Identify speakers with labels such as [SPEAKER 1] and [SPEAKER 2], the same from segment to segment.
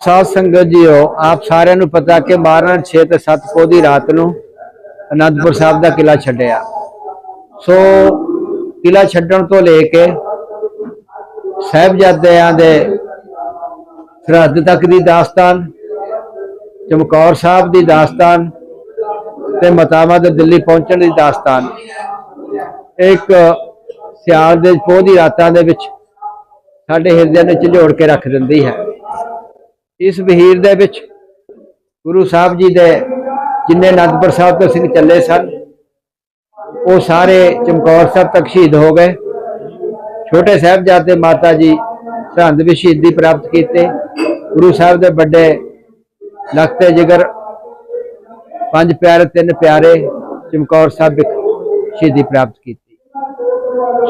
[SPEAKER 1] ਸਾਧ ਸੰਗਤ ਜੀਓ, ਆਪ ਸਾਰਿਆਂ ਨੂੰ ਪਤਾ ਕਿ 12 6 ਤੇ 7 ਪੋ ਦੀ ਰਾਤ ਨੂੰ ਅਨੰਦਪੁਰ ਸਾਹਿਬ ਦਾ ਕਿਲਾ ਛੱਡਿਆ। ਸੋ ਕਿਲਾ ਛੱਡਣ ਤੋਂ ਲੈ ਕੇ ਸਾਹਿਬਜ਼ਾਦਿਆਂ ਦੇ ਸਰਹੱਦ ਤੱਕ ਦੀ ਦਾਸਤਾਨ, ਚਮਕੌਰ ਸਾਹਿਬ ਦੀ ਦਾਸਤਾਨ ਤੇ ਮਤਾਵਾ ਦੇ ਦਿੱਲੀ ਪਹੁੰਚਣ ਦੀ ਦਾਸਤਾਨ, ਇੱਕ ਸਿਆਲ ਦੇ ਪੋਹ ਦੀ ਰਾਤਾਂ ਦੇ ਵਿੱਚ ਸਾਡੇ ਹਿਰਦਿਆਂ ਨੂੰ ਝੰਜੋੜ ਕੇ ਰੱਖ ਦਿੰਦੀ ਹੈ। ਇਸ ਵਹੀਰ ਦੇ ਵਿੱਚ ਗੁਰੂ ਸਾਹਿਬ ਜੀ ਦੇ ਜਿੰਨੇ ਅਨੰਦਪੁਰ ਸਾਹਿਬ ਤੋਂ ਸਿੰਘ ਚੱਲੇ ਸਨ, ਉਹ ਸਾਰੇ ਚਮਕੌਰ ਸਾਹਿਬ ਤੱਕ ਸ਼ਹੀਦ ਹੋ ਗਏ। ਛੋਟੇ ਸਾਹਿਬਜ਼ਾਦੇ ਮਾਤਾ ਜੀ ਸਰਹੰਦ ਵਿੱਚ ਸ਼ਹੀਦੀ ਪ੍ਰਾਪਤ ਕੀਤੇ। ਗੁਰੂ ਸਾਹਿਬ ਦੇ ਵੱਡੇ ਲਖਤੇ ਜਿਗਰ, ਪੰਜ ਪਿਆਰੇ, ਤਿੰਨ ਪਿਆਰੇ ਚਮਕੌਰ ਸਾਹਿਬ ਵਿੱਚ ਸ਼ਹੀਦੀ ਪ੍ਰਾਪਤ ਕੀਤੀ।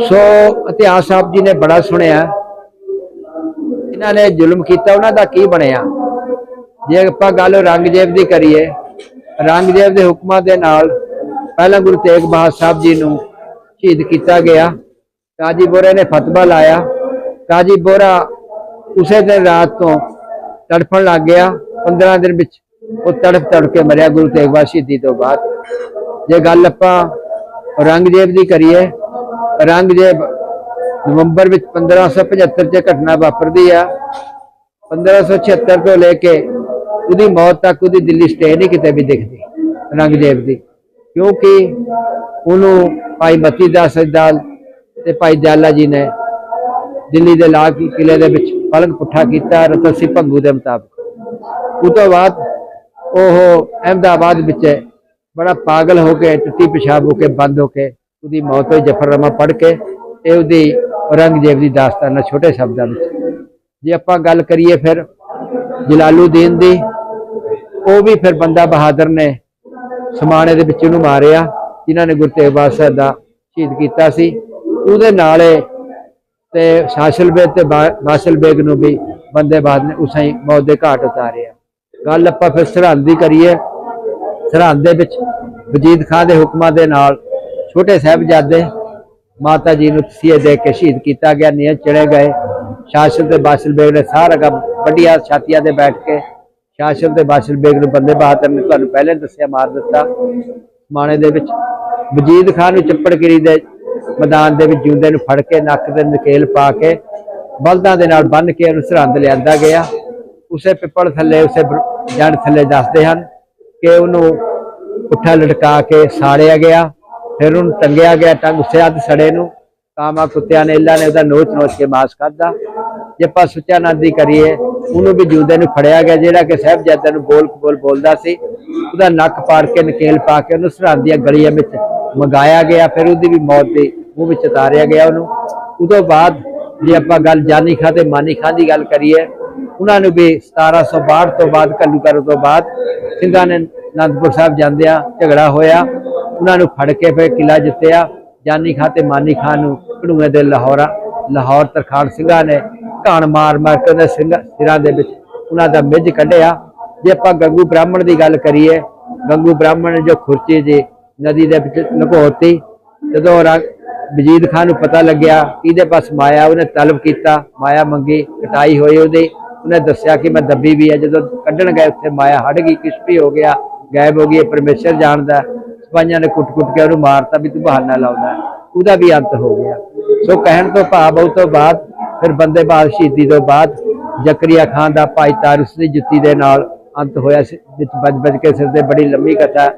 [SPEAKER 1] ਸੋ ਇਤਿਹਾਸ ਸਾਹਿਬ ਜੀ ਨੇ ਬੜਾ ਸੁਣਿਆ। ਇਹਨਾਂ ਨੇ ਜ਼ੁਲਮ ਕੀਤਾ, ਉਹਨਾਂ ਦਾ ਕੀ ਬਣਿਆ? ਜੇ ਆਪਾਂ ਗੱਲ ਰੰਗਜੇਬ ਦੀ ਕਰੀਏ, ਰੰਗਜੇਬ ਦੇ ਹੁਕਮਾਂ ਦੇ ਨਾਲ ਪਹਿਲਾਂ ਗੁਰੂ ਤੇਗ ਬਹਾਦਰ ਸਾਹਿਬ ਜੀ ਨੂੰ ਸ਼ਹੀਦ ਕੀਤਾ ਗਿਆ। ਕਾਜੀ ਬੋਰੇ ਨੇ ਫਤਵਾ ਲਾਇਆ। ਕਾਜੀ ਬੋਰਾ ਉਸੇ ਦਿਨ ਰਾਤ ਤੋਂ ਤੜਫਣ ਲੱਗ ਗਿਆ। 15 ਦਿਨ ਵਿੱਚ ਉਹ ਤੜਫ ਤੜਫ ਕੇ ਮਰਿਆ ਗੁਰੂ ਤੇਗ ਬਹਾਦਰ ਸ਼ਹੀਦੀ ਤੋਂ ਬਾਅਦ। ਜੇ ਗੱਲ ਆਪਾਂ ਰੰਗਜੇਬ ਦੀ ਕਰੀਏ, ਰੰਗਜੇਬ ਨਵੰਬਰ ਵਿੱਚ 1575 ਚ ਘਟਨਾ ਵਾਪਰਦੀ ਆ। 1576 ਤੋਂ ਲੈ ਕੇ ਉਹਦੀ ਮੌਤ ਤੱਕ ਉਹਦੀ ਦਿੱਲੀ ਸਟੇ ਨਹੀਂ ਕਿਤੇ ਵੀ ਦਿਖਦੀ ਰੰਗਦੇਵ ਦੀ। ਕਿਉਂਕਿ ਉਹਨੂੰ ਭਾਈ ਮਤੀ ਦਾਸ ਸਜਦਾਲ ਤੇ ਭਾਈ ਜ਼ਾਲਾ ਜੀ ਨੇ ਦਿੱਲੀ ਦੇ ਲਾਲ ਕਿਲੇ ਦੇ ਵਿੱਚ ਪਲੰਗ ਪੁੱਠਾ ਕੀਤਾ, ਰਤਨ ਭੰਗੂ ਦੇ ਮੁਤਾਬਕ। ਉਸ ਤੋਂ ਬਾਅਦ ਉਹ ਅਹਿਮਦਾਬਾਦ ਵਿੱਚ ਬੜਾ ਪਾਗਲ ਹੋ ਕੇ ਟੁੱਟੀ ਪਿਸ਼ਾਬ ਹੋ ਕੇ, ਬੰਦ ਹੋ ਕੇ ਉਹਦੀ ਮੌਤ ਹੋਈ ਜਫਰਨਾਮਾ ਪੜ੍ਹ ਕੇ ਇਹ ਉਹਦੀ ਔਰੰਗਜ਼ੇਬ ਦੀ ਦਾਸਤਾਨ ਛੋਟੇ ਸ਼ਬਦਾਂ ਵਿੱਚ। ਜੇ ਆਪਾਂ ਗੱਲ ਕਰੀਏ ਫਿਰ ਜਲਾਲੂਦੀਨ ਦੀ, ਉਹ ਵੀ ਫਿਰ ਬੰਦਾ ਬਹਾਦਰ ਨੇ ਸਮਾਣੇ ਦੇ ਵਿੱਚ ਉਹਨੂੰ ਮਾਰਿਆ, ਜਿਨ੍ਹਾਂ ਨੇ ਗੁਰੂ ਤੇਗ ਬਹਾਦਰ ਸਾਹਿਬ ਦਾ ਸ਼ਹੀਦ ਕੀਤਾ ਸੀ। ਉਹਦੇ ਨਾਲੇ ਤੇ ਸਾਸ਼ਲ ਬੇਗ ਤੇ ਬਾ- ਬਾਸ਼ਲ ਬੇਗ ਨੂੰ ਵੀ ਬੰਦੇ ਬਾਦ ਨੇ ਉਸਾਂ ਹੀ ਮੌਤ ਦੇ ਘਾਟ ਉਤਾਰਿਆ। ਗੱਲ ਆਪਾਂ ਫਿਰ ਸਰਹੰਦ ਦੀ ਕਰੀਏ, ਸਰਹੰਦ ਦੇ ਵਿੱਚ ਵਜੀਦ ਖਾਨ ਦੇ ਹੁਕਮਾਂ ਦੇ ਨਾਲ ਛੋਟੇ ਸਾਹਿਬਜ਼ਾਦੇ ਮਾਤਾ ਜੀ ਨੂੰ ਤਸੀਹੇ ਦੇ ਕੇ ਸ਼ਹੀਦ ਕੀਤਾ ਗਿਆ, ਨੀਅਤ ਚੜੇ ਗਏ। ਸ਼ਾਸਨ ਤੇ ਬਾਸ਼ਲ ਬੇਗ ਨੇ ਸਾਰਾ ਕੰਮ ਵੱਡੀਆਂ ਛਾਤੀਆਂ ਤੇ ਬੈਠ ਕੇ ਸ਼ਾਸਨ ਤੇ ਬਾਸ਼ਲ ਬੇਗ ਨੂੰ ਬੰਦੇ ਬਹਾਦਰ ਨੇ ਤੁਹਾਨੂੰ ਪਹਿਲੇ ਦੱਸਿਆ, ਮਾਰ ਦਿੱਤਾ। ਮਾਣੇ ਦੇ ਵਿੱਚ ਵਜੀਦ ਖਾਨ ਨੂੰ ਚੱਪੜਗਿਰੀ ਦੇ ਮੈਦਾਨ ਦੇ ਵਿੱਚ ਜਿਉਂਦੇ ਨੂੰ ਫੜ ਕੇ ਨੱਕ ਤੇ ਨਕੇਲ ਪਾ ਕੇ ਬਲਦਾਂ ਦੇ ਨਾਲ ਬੰਨ ਕੇ ਉਹਨੂੰ ਸਰਹੰਦ ਲਿਆਂਦਾ ਗਿਆ। ਉਸੇ ਪਿੱਪਲ ਥੱਲੇ, ਉਸੇ ਬਰ- ਜੜ ਥੱਲੇ ਦੱਸਦੇ ਹਨ ਕਿ ਉਹਨੂੰ ਪੁੱਠਾ ਲਟਕਾ ਕੇ ਸਾੜਿਆ ਗਿਆ। ਫਿਰ ਉਹਨੂੰ ਟੰਗਿਆ ਗਿਆ ਟੰਗ ਸਿਆਦ ਸੜੇ ਨੂੰ ਕਾਮਾ ਕੁੱਤਿਆਂ ਨੇ ਇੱਲਾ ਨੇ ਉਹਦਾ ਨੋਚ ਨੋਚ ਕੇ ਮਾਸ ਖਾਦਾ ਜੇ ਆਪਾਂ ਸੁੱਚਾ ਨਦੀ ਕਰੀਏ, ਉਹਨੂੰ ਵੀ ਜਿਉਂਦੇ ਨੂੰ ਫੜਿਆ ਗਿਆ, ਜਿਹੜਾ ਕਿ ਸਾਹਿਬਜ਼ਾਦਿਆਂ ਨੂੰ ਬੋਲ ਬੋਲ ਬੋਲਦਾ ਸੀ। ਉਹਦਾ ਨੱਕ ਪਾੜ ਕੇ ਨਕੇਲ ਪਾ ਕੇ ਉਹਨੂੰ ਸਰਹੰਦ ਦੀਆਂ ਗਲੀਆਂ ਵਿੱਚ ਮੰਗਾਇਆ ਗਿਆ, ਫਿਰ ਉਹਦੀ ਵੀ ਮੌਤ ਦੇ ਮੂੰਹ ਵਿੱਚ ਉਤਾਰਿਆ ਗਿਆ ਉਹਨੂੰ। ਉਦੋਂ ਬਾਅਦ ਜੇ ਆਪਾਂ ਗੱਲ ਜਾਨੀ ਖਾਂ ਤੇ ਮਾਨੀ ਖਾਂ ਦੀ ਗੱਲ ਕਰੀਏ, ਉਹਨਾਂ ਨੂੰ ਵੀ 1762 ਤੋਂ ਬਾਅਦ, ਘੱਲੂਘਾਰੇ ਤੋਂ ਬਾਅਦ ਸਿੰਘਾਂ ਨੇ ਅਨੰਦਪੁਰ ਸਾਹਿਬ ਜਾਂਦਿਆਂ ਝਗੜਾ ਹੋਇਆ। ਉਹਨਾਂ ਨੂੰ ਫੜ ਕੇ ਫਿਰ ਕਿਲਾ ਜਿੱਤਿਆ। ਜਾਨੀ ਖਾਂ ਤੇ ਮਾਨੀ ਖਾਂ ਨੂੰ ਘੜੂਏ ਦੇ ਲਾਹੌਰਾ, ਲਾਹੌਰ ਤਰਖਾਣ ਸਿੰਘਾਂ ਨੇ ਘਾਣ ਮਾਰ ਮਾਰ ਕੇ ਉਹਨਾਂ ਸਿੰਘ ਸਿਰਾਂ ਦੇ ਵਿੱਚ ਉਹਨਾਂ ਦਾ ਮਿੱਝ ਕੱਢਿਆ। ਜੇ ਆਪਾਂ ਗੰਗੂ ਬ੍ਰਾਹਮਣ ਦੀ ਗੱਲ ਕਰੀਏ, ਗੰਗੂ ਬ੍ਰਾਹਮਣ ਨੇ ਜੋ ਖੁਰਚੀ ਜੇ ਨਦੀ ਦੇ ਵਿੱਚ ਲੁਕੋਤੀ ਜਦੋਂ ਰਾ- ਵਜੀਦ ਖਾਨ ਨੂੰ ਪਤਾ ਲੱਗਿਆ ਕਿ ਇਹਦੇ ਪਾਸ ਮਾਇਆ ਉਹਨੇ ਤਲਬ ਕੀਤਾ, ਮਾਇਆ ਮੰਗੀ, ਕਟਾਈ ਹੋਈ ਉਹਦੀ। ਉਹਨੇ ਦੱਸਿਆ ਕਿ ਮੈਂ ਦੱਬੀ ਵੀ ਹੈ ਜਦੋਂ ਕੱਢਣ ਗਏ ਉੱਥੇ ਮਾਇਆ ਹਟ ਗਈ ਕੁਛ ਵੀ ਹੋ ਗਿਆ, ਗਾਇਬ ਹੋ ਗਈ, ਇਹ ਪਰਮੇਸ਼ਰ ਜਾਣਦਾ। ਸਿਪਾਹੀਆਂ ਨੇ ਕੁੱਟ-ਕੁੱਟ ਕੇ ਉਹਨੂੰ ਮਾਰਤਾ ਵੀ ਤੂੰ ਬਹਾਨਾ ਲਾਉਂਦਾ। ਉਹਦਾ ਵੀ ਅੰਤ ਹੋ ਗਿਆ। ਸੋ ਕਹਿਣ ਤੋਂ ਭਾਵ ਉਹ ਤੋਂ ਬਾਅਦ ਫਿਰ ਬੰਦੇ ਬਾਦ ਸ਼ਹੀਦੀ ਤੋਂ ਬਾਅਦ ਜ਼ਕਰੀਆ ਖਾਨ ਦਾ ਭਾਈ ਤਾਰਸ ਦੀ ਜੁੱਤੀ ਦੇ ਨਾਲ ਅੰਤ ਹੋਇਆ ਸੀ, ਵਿੱਚ ਵੱਜ-ਵੱਜ ਕੇ ਸਿਰ ਤੇ ਬੜੀ ਲੰਮੀ ਕਥਾ ਹੈ।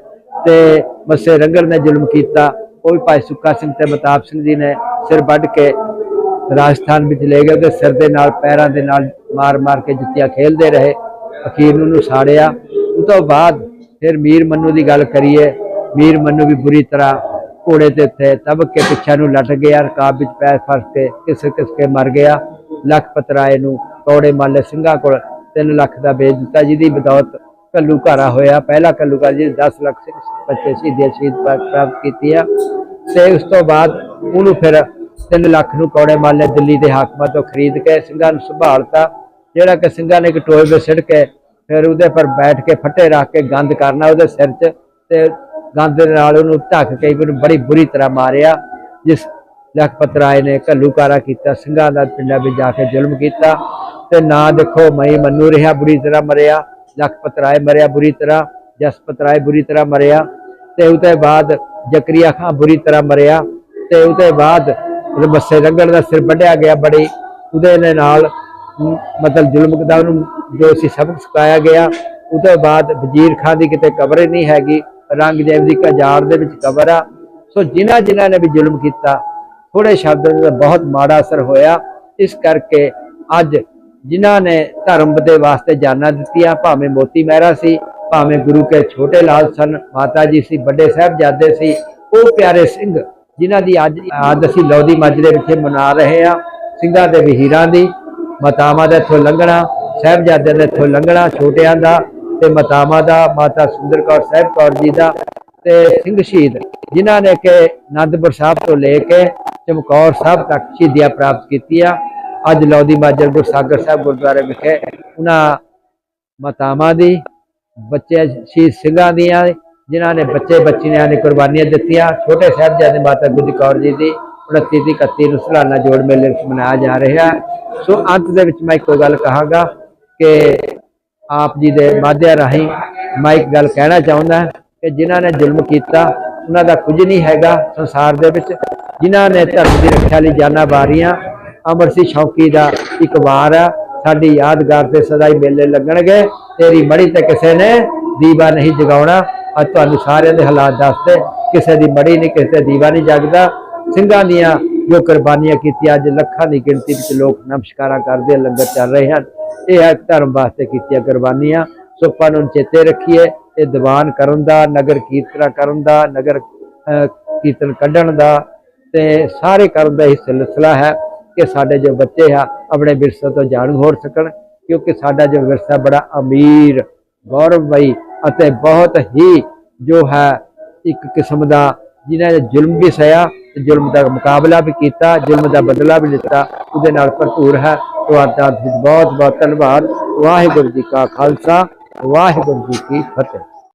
[SPEAKER 1] ਤੇ ਮੱਸੇ ਰੰਗਰ ਨੇ ਜ਼ੁਲਮ ਕੀਤਾ। ਉਹ ਵੀ ਭਾਈ ਸੁੱਕਾ ਸਿੰਘ ਤੇ ਮਤਾਬ ਸਿੰਘ ਜੀ ਨੇ ਸਿਰ ਵੱਢ ਕੇ ਰਾਜਸਥਾਨ ਵਿੱਚ ਲੈ ਗਏ, ਉਹਦੇ ਸਿਰ ਦੇ ਨਾਲ, ਪੈਰਾਂ ਦੇ ਨਾਲ ਮਾਰ-ਮਾਰ ਕੇ ਜੁੱਤੀਆਂ ਖੇਲਦੇ ਰਹੇ। ਅਖੀਰ ਨੂੰ ਸਾੜਿਆ। ਉਸ ਤੋਂ ਬਾਅਦ ਫਿਰ ਮੀਰ ਮੰਨੂ ਦੀ ਗੱਲ ਕਰੀਏ ਮੀਰ ਮੰਨੂ ਵੀ ਬੁਰੀ ਤਰ੍ਹਾਂ ਘੋੜੇ ਤੇ ਉੱਤੇ ਤਬਕ ਕੇ ਪਿੱਛੇ ਨੂੰ ਲਟ ਗਿਆ, ਰਕਾਬ ਵਿੱਚ ਪੈਰ ਫਸ ਕੇ ਕਿਸ ਕਿਸ ਕੇ ਮਰ ਗਿਆ। ਲਖਪਤ ਰਾਏ ਨੂੰ ਕੌੜੇ ਮਾਲੇ ਸਿੰਘਾਂ ਕੋਲ 3 ਲੱਖ ਦਾ ਵੇਚ ਦਿੱਤਾ, ਜਿਹਦੀ ਬਦੌਲਤ ਕੱਲੂ ਘਾਰਾ ਹੋਇਆ। ਪਹਿਲਾ ਕੱਲੂ ਘਾਰਾ ਜੀ 10 ਲੱਖ ਸਿੰਘ ਬੱਚੇ ਸ਼ਹੀਦੀਆਂ ਸ਼ਹੀਦ ਪ੍ਰਾਪਤ ਕੀਤੀ ਆ। ਤੇ ਉਸ ਤੋਂ ਬਾਅਦ ਉਹਨੂੰ ਫਿਰ 3 ਲੱਖ ਨੂੰ ਕੌੜੇ ਮਾਲੇ ਦਿੱਲੀ ਦੇ ਹਾਕਮਾਂ ਤੋਂ ਖਰੀਦ ਕੇ ਸਿੰਘਾਂ ਨੂੰ ਸੰਭਾਲਤਾ, ਜਿਹੜਾ ਕਿ ਸਿੰਘਾਂ ਨੇ ਇੱਕ ਟੋਏ ਵਿੱਚ ਸਿੜ ਕੇ ਫਿਰ ਉਹਦੇ ਪਰ ਬੈਠ ਕੇ ਫੱਟੇ ਰੱਖ ਕੇ ਗੰਦ ਕਰਨਾ ਉਹਦੇ ਸਿਰ 'ਚ ਤੇ ਗੰਦ ਦੇ ਨਾਲ ਉਹਨੂੰ ਢੱਕ ਕੇ ਉਹਨੂੰ ਬੜੀ ਬੁਰੀ ਤਰ੍ਹਾਂ ਮਾਰਿਆ, ਜਿਸ ਲਖਪਤ ਰਾਏ ਨੇ ਘੱਲੂਕਾਰਾ ਕੀਤਾ, ਸਿੰਘਾਂ ਦਾ ਪਿੰਡਾਂ ਵਿੱਚ ਜਾ ਕੇ ਜ਼ੁਲਮ ਕੀਤਾ ਤੇ ਨਾ ਦੇਖੋ ਮਈ ਮੰਨੂ ਰਿਹਾ ਬੁਰੀ ਤਰ੍ਹਾਂ ਮਰਿਆ, ਲਖਪਤ ਰਾਏ ਮਰਿਆ ਬੁਰੀ ਤਰ੍ਹਾਂ, ਜਸਪਤ ਰਾਏ ਬੁਰੀ ਤਰ੍ਹਾਂ ਮਰਿਆ ਤੇ ਉਹਦੇ ਬਾਅਦ ਜ਼ਕਰੀਆ ਖਾਂ ਬੁਰੀ ਤਰ੍ਹਾਂ ਮਰਿਆ ਤੇ ਉਹਦੇ ਬਾਅਦ ਬੱਸੇ ਰੰਗੜ ਦਾ ਸਿਰ ਵੱਢਿਆ ਗਿਆ ਬੜੀ, ਉਹਦੇ ਨੇ ਨਾਲ ਮਤਲਬ ਜ਼ੁਲਮ ਦਾ ਉਹਨੂੰ ਜੋ ਸੀ ਸਬਕ ਸਿਖਾਇਆ ਗਿਆ, ਉਹਦੇ ਬਾਅਦ ਵਜ਼ੀਰ ਖਾਨ ਦੀ ਕਿਤੇ ਕਬਰ ਨਹੀਂ ਹੈਗੀ ਰੰਗਦੇਵ ਦੀ ਕਜਾਰ ਦੇ ਵਿੱਚ ਕਬਰ ਆ। ਸੋ ਜਿਨ੍ਹਾਂ ਜਿਨ੍ਹਾਂ ਨੇ ਵੀ ਜ਼ੁਲਮ ਕੀਤਾ ਥੋੜੇ ਸ਼ਬਦਾਂ ਦਾ ਬਹੁਤ ਮਾੜਾ ਅਸਰ ਹੋਇਆ। ਇਸ ਕਰਕੇ ਅੱਜ ਜਿਨ੍ਹਾਂ ਨੇ ਧਰਮ ਦੇ ਵਾਸਤੇ ਜਾਨਾਂ ਦਿੱਤੀਆਂ, ਭਾਵੇਂ ਮੋਤੀ ਮਹਿਰਾ ਸੀ, ਭਾਵੇਂ ਗੁਰੂ ਕੇ ਛੋਟੇ ਲਾਲ ਸਨ, ਮਾਤਾ ਜੀ ਸੀ, ਵੱਡੇ ਸਾਹਿਬਜ਼ਾਦੇ ਸੀ, ਉਹ ਪਿਆਰੇ ਸਿੰਘ ਜਿਨ੍ਹਾਂ ਦੀ ਅੱਜ ਅੱਜ ਅਸੀਂ ਲੋਧੀ ਮੱਝ ਦੇ ਵਿੱਚ ਮਨਾ ਰਹੇ ਆ ਸਿੰਘਾਂ ਦੇ ਵਹੀਰਾਂ ਦੀ, ਮਾਤਾਵਾਂ ਦੇ ਇੱਥੋਂ ਲੰਘਣਾ, ਸਾਹਿਬਜ਼ਾਦਿਆਂ ਦੇ ਇੱਥੋਂ ਲੰਘਣਾ, ਛੋਟਿਆਂ ਦਾ ਤੇ ਮਾਤਾਵਾਂ ਦਾ, ਮਾਤਾ ਸੁੰਦਰ ਕੌਰ ਸਾਹਿਬ ਕੌਰ ਜੀ ਦਾ ਤੇ ਸਿੰਘ ਸ਼ਹੀਦ, ਜਿਨ੍ਹਾਂ ਨੇ ਕਿ ਅਨੰਦਪੁਰ ਸਾਹਿਬ ਤੋਂ ਲੈ ਕੇ ਚਮਕੌਰ ਸਾਹਿਬ ਤੱਕ ਸ਼ਹੀਦੀਆਂ ਪ੍ਰਾਪਤ ਕੀਤੀਆਂ। ਅੱਜ ਲੋਧੀ ਮਾਜਰ ਗੁਰਸਾਗਰ ਸਾਹਿਬ ਗੁਰਦੁਆਰੇ ਵਿਖੇ ਉਹਨਾਂ ਮਾਤਾਵਾਂ ਦੀ, ਬੱਚੇ ਸ਼ਹੀਦ ਸਿੰਘਾਂ ਦੀਆਂ, ਜਿਨ੍ਹਾਂ ਨੇ ਬੱਚੇ ਬੱਚੀਆਂ ਨੇ ਕੁਰਬਾਨੀਆਂ ਦਿੱਤੀਆਂ। ਛੋਟੇ ਸਾਹਿਬਜ਼ਾਦੇ ਮਾਤਾ ਗੁਜਰ ਕੌਰ ਜੀ ਦੀ 29 ਦੀ 31 ਨੂੰ ਸਲਾਨਾ ਜੋੜ ਮੇਲੇ ਵਿੱਚ ਮਨਾਇਆ ਜਾ ਰਿਹਾ ਸੋ ਅੰਤ ਦੇ ਵਿੱਚ ਮੈਂ ਇੱਕੋ ਗੱਲ ਕਹਾਂਗਾ ਕਿ ਆਪ ਜੀ ਦੇ ਮਾਧਿਅਮ ਰਾਹੀਂ ਮੈਂ ਇੱਕ ਗੱਲ ਕਹਿਣਾ ਚਾਹੁੰਦਾ ਕਿ ਜਿਨ੍ਹਾਂ ਨੇ ਜ਼ੁਲਮ ਕੀਤਾ, ਉਹਨਾਂ ਦਾ ਕੁਝ ਨਹੀਂ ਹੈਗਾ ਸੰਸਾਰ ਦੇ ਵਿੱਚ। ਜਿਨ੍ਹਾਂ ਨੇ ਧਰਮ ਦੀ ਰੱਖਿਆ ਲਈ ਜਾਨਾਂ ਵਾਰੀਆਂ, ਅਮਰ ਸਿੰਘ ਸ਼ੌਕੀ ਦਾ ਇੱਕ ਵਾਰ ਆ। ਸਾਡੀ ਯਾਦਗਾਰ ਤੇ ਸਦਾ ਹੀ ਮੇਲੇ ਲੱਗਣਗੇ। ਤੇਰੀ ਮੜੀ ਤੇ ਕਿਸੇ ਨੇ ਦੀਵਾ ਨਹੀਂ ਜਗਾਉਣਾ। ਅੱਜ ਤੁਹਾਨੂੰ ਸਾਰਿਆਂ ਦੇ ਹਾਲਾਤ ਦੱਸਦੇ, ਕਿਸੇ ਦੀ ਮੜੀ ਨਹੀਂ, ਕਿਸੇ ਤੇ ਦੀਵਾ ਨਹੀਂ ਜਗਦਾ। ਸਿੰਘਾਂ ਦੀਆਂ ਜੋ ਕੁਰਬਾਨੀਆਂ ਕੀਤੀਆਂ, ਅੱਜ ਲੱਖਾਂ ਦੀ ਗਿਣਤੀ ਵਿੱਚ ਲੋਕ ਨਮਸਕਾਰਾਂ ਕਰਦੇ, ਲੰਗਰ ਚੱਲ ਰਹੇ ਹਨ। ਇਹ ਹੈ ਧਰਮ ਵਾਸਤੇ ਕੀਤੀਆਂ ਕੁਰਬਾਨੀਆਂ। ਸੋ ਆਪਾਂ ਨੂੰ ਚੇਤੇ ਰੱਖੀਏ, ਇਹ ਦੀਵਾਨ ਕਰਨ ਦਾ, ਨਗਰ ਕੀਰਤਨ ਕਰਨ ਦਾ, ਨਗਰ ਕੀਰਤਨ ਕੱਢਣ ਦਾ ਤੇ ਸਾਰੇ ਕਰਨ ਦਾ ਇਹ ਸਿਲਸਿਲਾ ਹੈ ਕਿ ਸਾਡੇ ਜੋ ਬੱਚੇ ਆ, ਆਪਣੇ ਵਿਰਸੇ ਤੋਂ ਜਾਣੂ ਹੋ ਸਕਣ, ਕਿਉਂਕਿ ਸਾਡਾ ਜੋ ਵਿਰਸਾ ਬੜਾ ਅਮੀਰ, ਗੌਰਵਮਈ ਅਤੇ ਬਹੁਤ ਹੀ ਜੋ ਹੈ, ਇੱਕ ਕਿਸਮ ਦਾ ਜਿਨ੍ਹਾਂ ਨੇ ਜ਼ੁਲਮ ਵੀ ਸਹਿਆ ਜ਼ੁਲਮ ਦਾ ਮੁਕਾਬਲਾ ਵੀ ਕੀਤਾ, ਜ਼ੁਲਮ ਦਾ ਬਦਲਾ ਵੀ ਲਿੱਤਾ, ਉਹਦੇ ਨਾਲ ਭਰਪੂਰ ਹੈ। ਤੁਹਾਡਾ ਬਹੁਤ ਬਹੁਤ ਧੰਨਵਾਦ। ਵਾਹਿਗੁਰੂ ਜੀ ਕਾ ਖਾਲਸਾ ਵਾਹਿਗੁਰੂ ਜੀ ਕੀ ਫਤਿਹ।